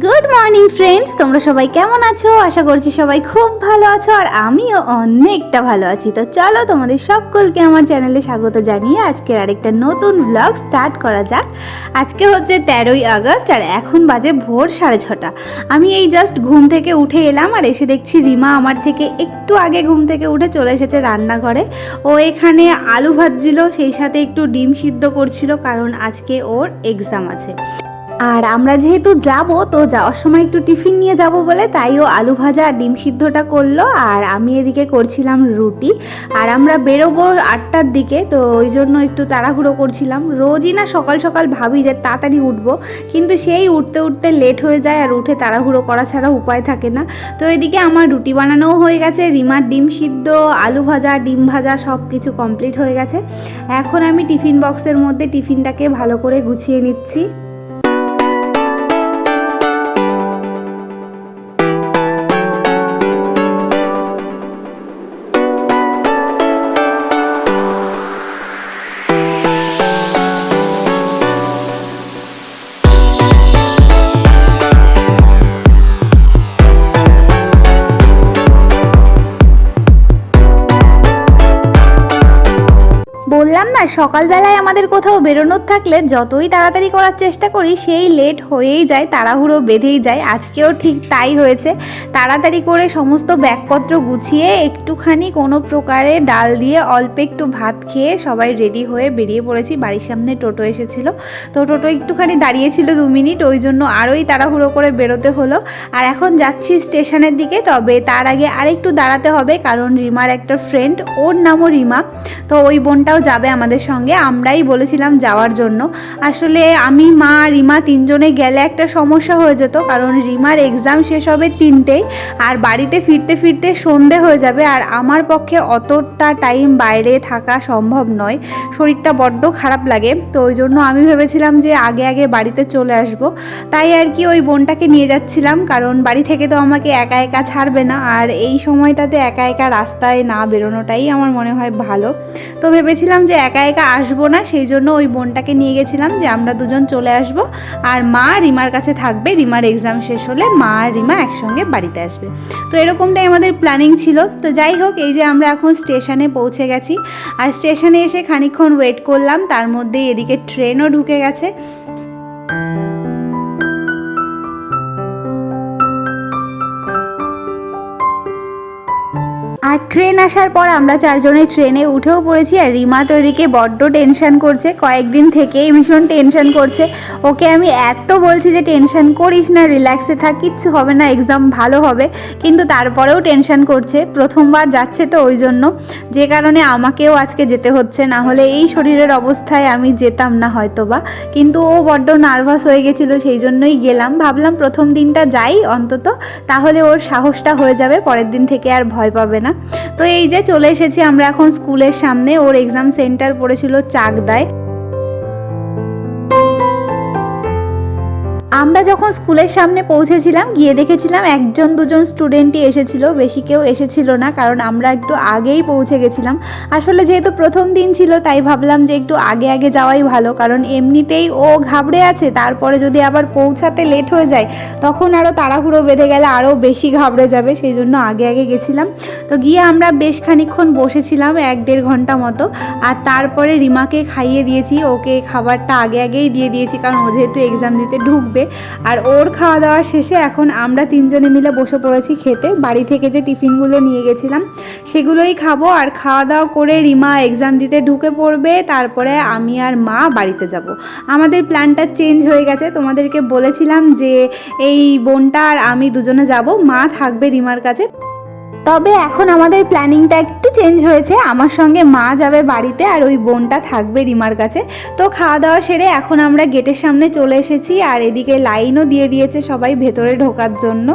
Morning friends তোমরা সবাই কেমন আছো? আশা করছি সবাই খুব ভালো আছো আর আমিও অনেকটা ভালো আছি। তো চলো তোমাদের সকলকে আমার চ্যানেলে স্বাগত জানিয়ে আজকের আরেকটা নতুন ব্লগ স্টার্ট করা যাক। আজকে হচ্ছে তেরোই আগস্ট আর এখন বাজে ভোর সাড়ে ছটা। আমি এই জাস্ট ঘুম থেকে উঠে এলাম আর এসে দেখছি রিমা আমার থেকে একটু আগে ঘুম থেকে উঠে চলে এসেছে রান্নাঘরে। ও এখানে আলু ভাজছিল, সেই সাথে একটু ডিম সিদ্ধ করছিল, কারণ আজকে ওর এক্সাম আছে। আর আমরা যেহেতু যাব, তো যাওয়ার সময় একটু টিফিন নিয়ে যাব বলে তাই ও আলু ভাজা আর ডিম সিদ্ধটা করল আর আমি এদিকে করছিলাম রুটি। আর আমরা বেরোবো আটটার দিকে, তো ওই জন্য একটু তাড়াহুড়ো করছিলাম। রোজই না সকাল সকাল ভাবি যে তাড়াতাড়ি উঠবো, কিন্তু সেই উঠতে উঠতে লেট হয়ে যায় আর উঠে তাড়াহুড়ো করা ছাড়া উপায় থাকে না। তো এদিকে আমার রুটি বানানোও হয়ে গেছে, রিমার ডিম সিদ্ধ, আলু ভাজা, ডিম ভাজা সব কিছু কমপ্লিট হয়ে গেছে। এখন আমি টিফিন বক্সের মধ্যে টিফিনটাকে ভালো করে গুছিয়ে নিচ্ছি। বললাম না, সকালবেলায় আমাদের কোথাও বেরোনোর থাকলে যতই তাড়াতাড়ি করার চেষ্টা করি, সেই লেট হয়েই যায়, তাড়াহুড়ো বেঁধেই যায়। আজকেও ঠিক তাই হয়েছে। তাড়াতাড়ি করে সমস্ত ব্যাগপত্র গুছিয়ে একটুখানি কোনো প্রকারে ডাল দিয়ে অল্প একটু ভাত খেয়ে সবাই রেডি হয়ে বেরিয়ে পড়েছি। বাড়ির সামনে টোটো এসেছিল। তো টোটো একটুখানি দাঁড়িয়েছিল দু মিনিট, ওই জন্য আরোই তাড়াহুড়ো করে বেরোতে হলো। আর এখন যাচ্ছি স্টেশনের দিকে, তবে তার আগে আরেকটু দাঁড়াতে হবে, কারণ রিমার একটা ফ্রেন্ড, ওর নামও রিমা। তো ওই বোনটাও যাবে আমাদের সঙ্গে, আমরাই বলেছিলাম যাওয়ার জন্য। আসলে আমি, মা রিমা তিনজনে গেলে একটা সমস্যা হয়ে যেত, কারণ রিমার এক্সাম শেষ হবে তিনটেই আর বাড়িতে ফিরতে ফিরতে সন্ধে হয়ে যাবে, আর আমার পক্ষে অতটা টাইম বাইরে থাকা সম্ভব নয়। শরীরটা বড্ড খারাপ লাগে, তো ওই জন্য আমি ভেবেছিলাম যে আগে আগে বাড়িতে চলে আসব। তাই আর কি ওই বোনটাকে নিয়ে যাচ্ছিলাম, কারণ বাড়ি থেকে তো আমাকে একা একা ছাড়বে না, আর এই সময়টাতে একা একা রাস্তায় না বেরোনোটাই আমার মনে হয় ভালো। তো ভেবেছিলাম যে একা একা আসব না, সেই জন্য ওই বোনটাকে নিয়ে গেছিলাম যে আমরা দুজন চলে আসব। আর মা রিমার কাছে থাকবে, রিমার এক্সাম শেষ হলে মা আর রিমা একসঙ্গে বাড়িতে আসবে। তো এরকমটাই আমাদের প্ল্যানিং ছিল। তো যাই হোক, এই যে আমরা এখন স্টেশনে পৌঁছে গেছি। আর স্টেশনে এসে খানিক্ষণ ওয়েট করলাম, তার মধ্যে এদিকে ট্রেনও ঢুকে গেছে। আর ট্রেন আসার পর আমরা চারজনে ট্রেনে উঠেও পড়েছি আর রিমা তো এদিকে বড্ড টেনশন করছে। কয়েকদিন থেকেই ভীষণ টেনশন করছে। ওকে আমি এত বলছি যে টেনশন করিস না রিল্যাক্সে থাক, কিচ্ছু হবে না এক্সাম ভালো হবে। কিন্তু তারপরেও টেনশন করছে। প্রথমবার যাচ্ছে তো ওই জন্য। যে কারণে আমাকেও আজকে যেতে হচ্ছে। না হলে এই শরীরের অবস্থায় আমি যেতাম না হয়তো বা কিন্তু ও বড্ড নার্ভাস হয়ে গেছিল, সেই জন্যই গেলাম। ভাবলাম প্রথম দিনটা যাই অন্তত। তাহলে ওর সাহসটা হয়ে যাবে, পরের দিন থেকে আর ভয় পাবে না। তো এই যে চলে এসেছি আমরা এখন স্কুলের সামনে ওর এক্সাম সেন্টার পড়েছিল চাকদায়। আমরা যখন স্কুলের সামনে পৌঁছেছিলাম, গিয়ে দেখেছিলাম একজন, দুজন স্টুডেন্টই এসেছিল। বেশি কেউ এসেছিল না, কারণ আমরা একটু আগেই পৌঁছে গেছিলাম। আসলে যেহেতু প্রথম দিন ছিল, তাই ভাবলাম যে একটু আগে আগে যাওয়াই ভালো। কারণ এমনিতেই ও ঘাবড়ে আছে, তারপরে যদি আবার পৌঁছাতে লেট হয়ে যায়, তখন আরও তাড়াহুড়ো বেঁধে গেলে আরও বেশি ঘাবড়ে যাবে। সেই জন্য আগে আগে গেছিলাম। তো গিয়ে আমরা বেশ খানিকক্ষণ বসেছিলাম, এক দেড় ঘণ্টা মতো। আর তারপরে রিমাকে খাইয়ে দিয়েছি, ওকে খাবারটা আগে, আগেই দিয়ে দিয়েছি, কারণ ও যেহেতু এক্সাম দিতে ঢুকবে আর ওর খাওয়া দাওয়া শেষে এখন আমরা তিনজনে মিলে বসে পড়েছি খেতে। বাড়ি থেকে যে টিফিনগুলো নিয়ে গেছিলাম, সেগুলোই খাব। আর খাওয়া দাওয়া করে রিমা এক্সাম দিতে ঢুকে পড়বে। তারপরে আমি আর মা বাড়িতে যাব। আমাদের প্ল্যানটা চেঞ্জ হয়ে গেছে। তোমাদেরকে বলেছিলাম যে, এই বোনটা আর আমি দুজনে যাব। মা থাকবে রিমার কাছে। তবে এখন আমাদের প্ল্যানিংটা একটু চেঞ্জ হয়েছে। আমার সঙ্গে মা যাবে বাড়িতে আর ওই বোনটা থাকবে রিমার কাছে। তো খাওয়া দাওয়া সেরে এখন আমরা গেটের সামনে চলে এসেছি আর এদিকে লাইনও দিয়ে দিয়েছে সবাই ভেতরে ঢোকার জন্য।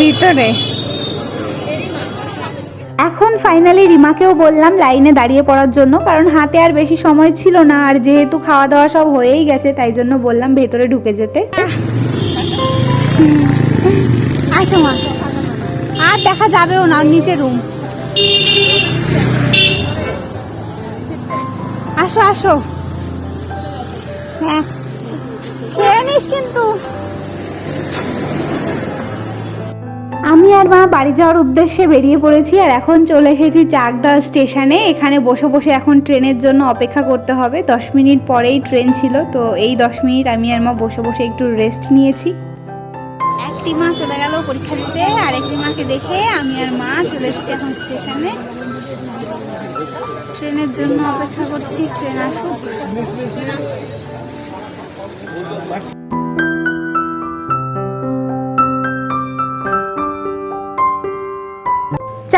ভিতরে। এখন ফাইনালি রিমাকেও বললাম লাইনে দাঁড়িয়ে পড়ার জন্য, কারণ হাতে আর বেশি সময় ছিল না, আর যেহেতু খাওয়া দাওয়া সব হয়েই গেছে, তাই জন্য বললাম ভেতরে ঢুকে যেতে। আসো মা। আর দেখা যাবেও না নিচে রুম আসো আসো। হ্যাঁ। খেয়ে নিস কিন্তু। আমি আর মা বাড়ি যাওয়ার উদ্দেশ্যে বেরিয়ে পড়েছি আর এখন চলে এসেছি চাকদা স্টেশনে। এখানে বসে বসে এখন ট্রেনের জন্য অপেক্ষা করতে হবে। দশ মিনিট পরেই ট্রেন ছিল, তো এই দশ মিনিট আমি আর মা বসে বসে একটু রেস্ট নিয়েছি। একটি মা চলে গেল পরীক্ষা দিতে আর একটি মাকে দেখে আমি আর মা চলে এসেছি এখন স্টেশনে। ট্রেনের জন্য অপেক্ষা করছি, ট্রেন আসুক।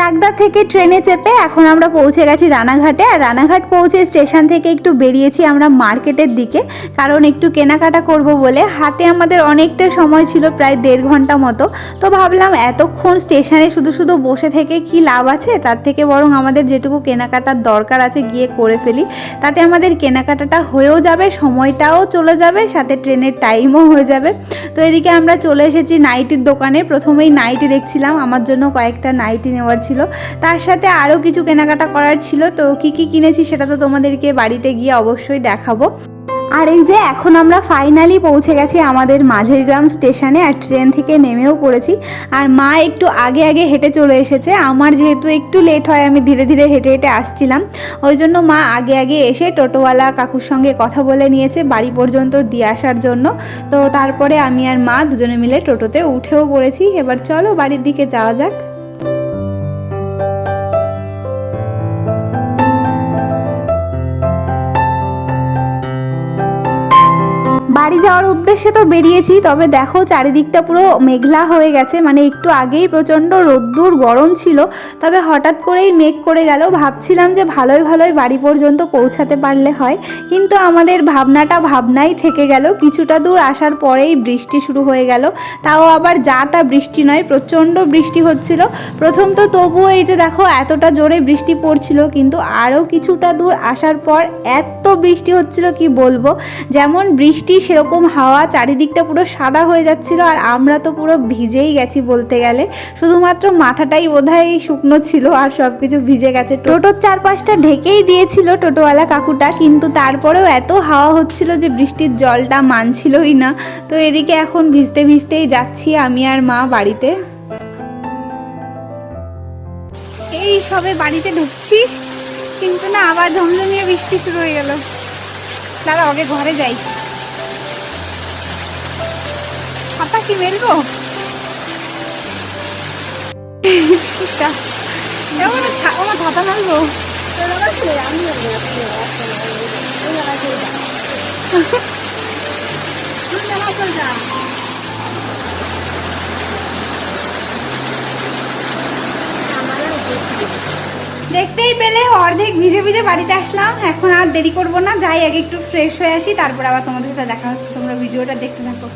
চাকদা থেকে ট্রেনে চেপে এখন আমরা পৌঁছে গেছি রানাঘাটে। আর রানাঘাট পৌঁছে স্টেশন থেকে একটু বেরিয়েছি আমরা মার্কেটের দিকে, কারণ একটু কেনাকাটা করব বলে। হাতে আমাদের অনেকটা সময় ছিল, প্রায় দেড় ঘণ্টা মতো। তো ভাবলাম এতক্ষণ স্টেশনে শুধু শুধু বসে থেকে কি লাভ আছে? তার থেকে বরং আমাদের যেটুকু কেনাকাটার দরকার আছে গিয়ে করে ফেলি। তাতে আমাদের কেনাকাটাটা হয়েও যাবে, সময়টাও চলে যাবে, সাথে ট্রেনের টাইমও হয়ে যাবে। তো এদিকে আমরা চলে এসেছি নাইটির দোকানে। প্রথমেই নাইটি দেখছিলাম, আমার জন্য কয়েকটা নাইটি নেওয়ার ছিল। তার সাথে আরও কিছু কেনাকাটা করার ছিল। তো কি কি কিনেছি সেটা তো তোমাদেরকে বাড়িতে গিয়ে অবশ্যই দেখাবো। আর এই যে এখন আমরা ফাইনালি পৌঁছে গেছি আমাদের মাঝের গ্রাম স্টেশনে আর ট্রেন থেকে নেমেও পড়েছি। আর মা একটু আগে আগে হেঁটে চলে এসেছে। আমার যেহেতু একটু লেট হয়, আমি ধীরে ধীরে হেঁটে হেঁটে আসছিলাম। ওই জন্য মা আগে আগে এসে টোটোওয়ালা কাকুর সঙ্গে কথা বলে নিয়েছে বাড়ি পর্যন্ত দিয়ে আসার জন্য। তো তারপরে আমি আর মা দুজনে মিলে টোটোতে উঠেও পড়েছি। এবার চলো বাড়ির দিকে যাওয়া যাক। বাড়ি যাওয়ার উদ্দেশ্যে তো বেরিয়েছি, তবে দেখো চারিদিকটা পুরো মেঘলা হয়ে গেছে। মানে একটু আগেই প্রচণ্ড রোদ্দুর, গরম ছিল, তবে হঠাৎ করেই মেঘ করে গেল। ভাবছিলাম যে ভালোই ভালোই বাড়ি পর্যন্ত পৌঁছাতে পারলে হয়, কিন্তু আমাদের ভাবনাটা ভাবনাই থেকে গেল। কিছুটা দূর আসার পরেই বৃষ্টি শুরু হয়ে গেল। তাও আবার যা তা বৃষ্টি নয়, প্রচণ্ড বৃষ্টি হচ্ছিল। প্রথম তো তবুও এই যে দেখো, এতটা জোরে বৃষ্টি পড়ছিল, কিন্তু আরও কিছুটা দূর আসার পর এত বৃষ্টি হচ্ছিল, কি বলব? যেমন বৃষ্টি হাওয়া চারিদিকটা পুরো সাদা হয়ে যাচ্ছিল আর আমরা তো পুরো ভিজেই গেছি বলতে গেলে। শুধুমাত্র মাথাটাই বোধহয় শুকনো ছিল আর সব কিছু ভিজে গেছে। টোটোর চারপাশটা ঢেকেই দিয়েছিল টোটোওয়ালা কাকুটা, কিন্তু তারপরেও এত হাওয়া হচ্ছিল যে বৃষ্টির জলটা মানছিলই না। তো এদিকে এখন ভিজতে ভিজতেই যাচ্ছি আমি আর মা বাড়িতে। এই সবে বাড়িতে ঢুকছি, কিন্তু না আবার ঝমঝমিয়ে বৃষ্টি শুরু হয়ে গেল। দাদা আগে ঘরে যাই। ছাতা কি মেলবো আমার মেলবো দেখতেই পেলে, অর্ধেক ভিজে ভিজে বাড়িতে আসলাম। এখন আর দেরি করব না, যাই আগে একটু ফ্রেশ হয়ে আসি, তারপর আবার তোমাদের সাথে দেখা হচ্ছে। তোমরা ভিডিওটা দেখতে থাকো।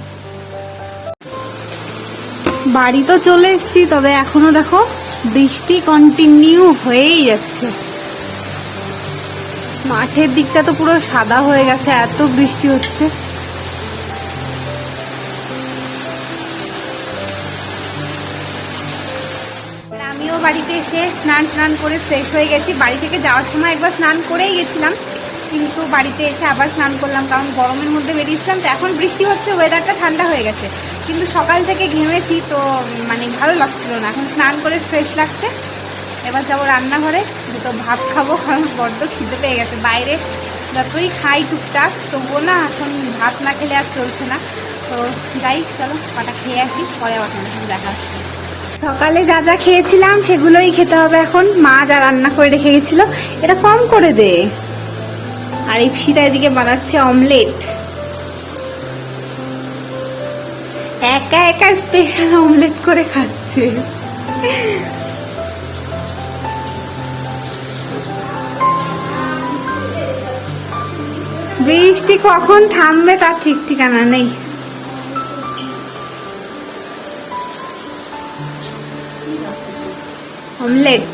বাড়ি তো চলে এসেছি, তবে এখনও দেখো বৃষ্টি কন্টিনিউ হয়েই যাচ্ছে। মাঠের দিকটা তো পুরো সাদা হয়ে গেছে, এত বৃষ্টি হচ্ছে। আমিও বাড়িতে এসে স্নান স্নান করে ফ্রেশ হয়ে গেছি। বাড়ি থেকে যাওয়ার সময় একবার স্নান করেই গেছিলাম, কিন্তু বাড়িতে এসে আবার স্নান করলাম, কারণ গরমের মধ্যে বেরিয়েছিলাম, তো এখন বৃষ্টি হচ্ছে ওয়েদারটা ঠান্ডা হয়ে গেছে। কিন্তু সকাল থেকে ঘেমেছি তো মানে ভালো লাগছিল না। এখন স্নান করে ফ্রেশ লাগছে। এবার যাব রান্নাঘরে। দুটো ভাত খাব, কারণ বড্ড খিদে পেয়ে গেছে। বাইরে যতই খাই টুকটাক, তবুও না এখন ভাত না খেলে আর চলছে না। তো যাই, চলো কটা খেয়ে আসি, পরে আবার দেখা সকালে যা যা খেয়েছিলাম, সেগুলোই খেতে হবে এখন। মা যা রান্না করে রেখে গেছিল, এটা কম করে দে। আর এই ইপসিতা এদিকে বানাচ্ছে অমলেট। একা একা স্পেশাল অমলেট করে খাচ্ছে। বৃষ্টি কখন থামবে তার ঠিক ঠিকানা নেই। অমলেট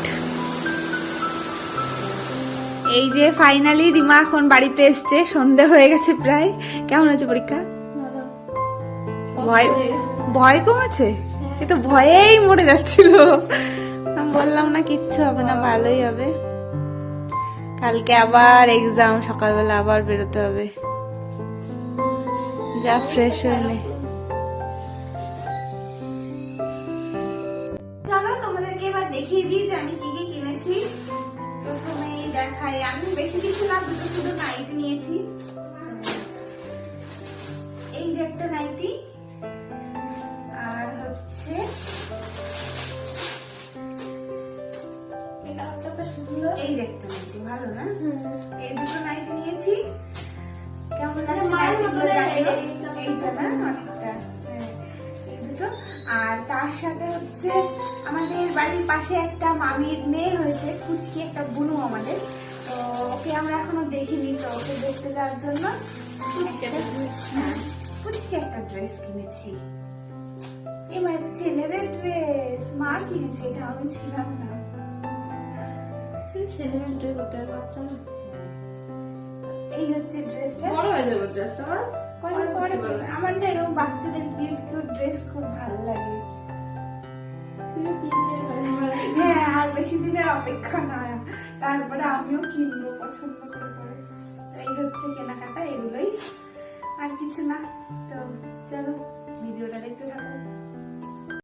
এই যে ফাইনালি রিমা এখন বাড়িতে এসছে, সন্ধে হয়ে গেছে প্রায়। কেমন আছে পরীক্ষা? ভয় ভয় কমেছে? এ তো ভয়েই মরে যাচ্ছিল। আমি বললাম, না, কিচ্ছু হবে না, ভালোই হবে। কালকে আবার এক্সাম সকালবেলা আবার বেরোতে হবে। যা ফ্রেশ হয়ে নে। দেখিয়ে দিই যে আমি কি কি কিনেছি। দেখাই, আমি বেশি কিছু না, দুটো শুধু নাইটি নিয়েছি। আমাদের বাড়ির পাশে একটা মামির মেয়ে হয়েছে কুচকি একটা বুনু আমাদের। তো ওকে আমরা এখনও দেখিনি তো ওকে দেখতে যাওয়ার জন্য হ্যাঁ, কুচকি একটা ড্রেস কিনেছি। এবার ছেলেদের ড্রেস মা কিনেছে এটা আমি ছিলাম না। পারছে এই হচ্ছে ড্রেসটা বড় হয়ে যাবে। আমার না এরকম বাচ্চাদের কিউট কিউট ড্রেস খুব ভালো লাগে। হ্যাঁ আর বেশি দিনের অপেক্ষা নয় তারপরে আমিও কিনবো, পছন্দ করে করে। এই হচ্ছে কেনাকাটা, এগুলোই। আর কিছু না। তো চলো, ভিডিওটা দেখতে থাকো।